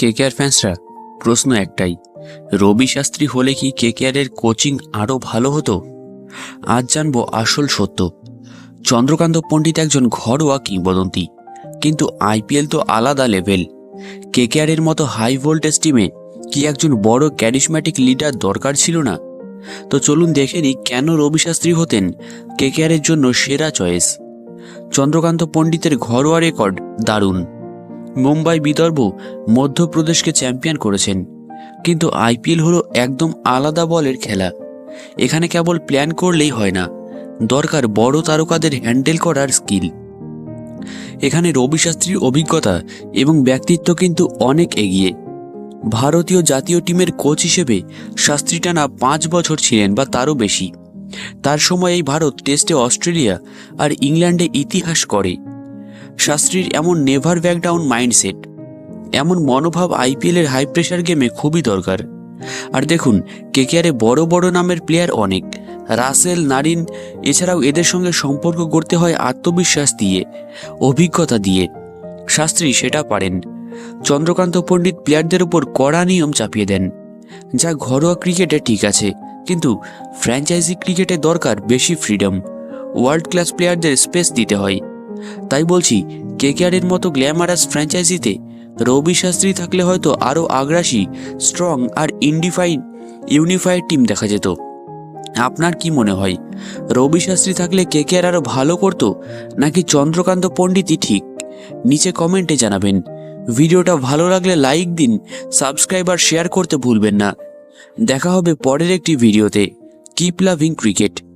KKR ফ্যান্সরা প্রশ্ন একটাই, রবি শাস্ত্রী হলে কি কে কেকেআরের কোচিং আরও ভালো হতো? আজ জানব আসল সত্য, চন্দ্রকান্ত পণ্ডিত একজন ঘরোয়া কিংবদন্তি, কিন্তু আইপিএল তো আলাদা লেভেল কেকেআরের মতো হাই ভোল্টেজ টিমে কি একজন বড় ক্যারিসম্যাটিক লিডার দরকার ছিল না? তো চলুন দেখে নিই কেন রবি শাস্ত্রী হতেন কেকেআরের জন্য সেরা চয়েস চন্দ্রকান্ত পণ্ডিতের ঘরোয়া রেকর্ড দারুণ। মুম্বাই বিদর্ভ মধ্যপ্রদেশকে চ্যাম্পিয়ন করেছেন। কিন্তু আইপিএল হলো একদম আলাদা বলের খেলা। এখানে কেবল প্ল্যান করলেই হয় না, দরকার বড় তারকাদের হ্যান্ডেল করার স্কিল। এখানে রবি শাস্ত্রীর অভিজ্ঞতা এবং ব্যক্তিত্ব কিন্তু অনেক এগিয়ে। ভারতীয় জাতীয় টিমের কোচ হিসেবে শাস্ত্রী টানা পাঁচ বছর ছিলেন বা তারও বেশি। তার সময় এই ভারত টেস্টে অস্ট্রেলিয়া আর ইংল্যান্ডে ইতিহাস করে। শাস্ত্রীর এমন নেভার ব্যাকডাউন মাইন্ডসেট। এমন মনোভাব আইপিএলের হাই প্রেশার গেমে খুবই দরকার। আর দেখুন, কেকেআরে বড় বড় নামের প্লেয়ার অনেক। রাসেল, নারিন, এছাড়াও এদের সঙ্গে সম্পর্ক গড়তে হয় আত্মবিশ্বাস দিয়ে, অভিজ্ঞতা দিয়ে। শাস্ত্রী সেটা পারেন। চন্দ্রকান্ত পণ্ডিত প্লেয়ারদের উপর কড়া নিয়ম চাপিয়ে দেন। যা ঘরোয়া ক্রিকেটে ঠিক আছে, কিন্তু ফ্র্যাঞ্চাইজি ক্রিকেটে দরকার বেশি ফ্রিডম। ওয়ার্ল্ড ক্লাস প্লেয়ারদের স্পেস দিতে হয়। তাই বলছি, কেকেআরের মতো গ্ল্যামারাস ফ্র্যাঞ্চাইজিতে রবি শাস্ত্রী থাকলে হয়তো আরও আগ্রাসী, স্ট্রং আর ইন্ডিফাইড ইউনিফাইড টিম দেখা যেত। আপনার কি মনে হয়, রবি শাস্ত্রী থাকলে কেকেআর আরও ভালো করতো, নাকি চন্দ্রকান্ত পণ্ডিতই ঠিক? নিচে কমেন্টে জানাবেন। ভিডিওটা ভালো লাগলে লাইক দিন, সাবস্ক্রাইব আর শেয়ার করতে ভুলবেন না। দেখা হবে পরের একটি ভিডিওতে। Keep loving cricket.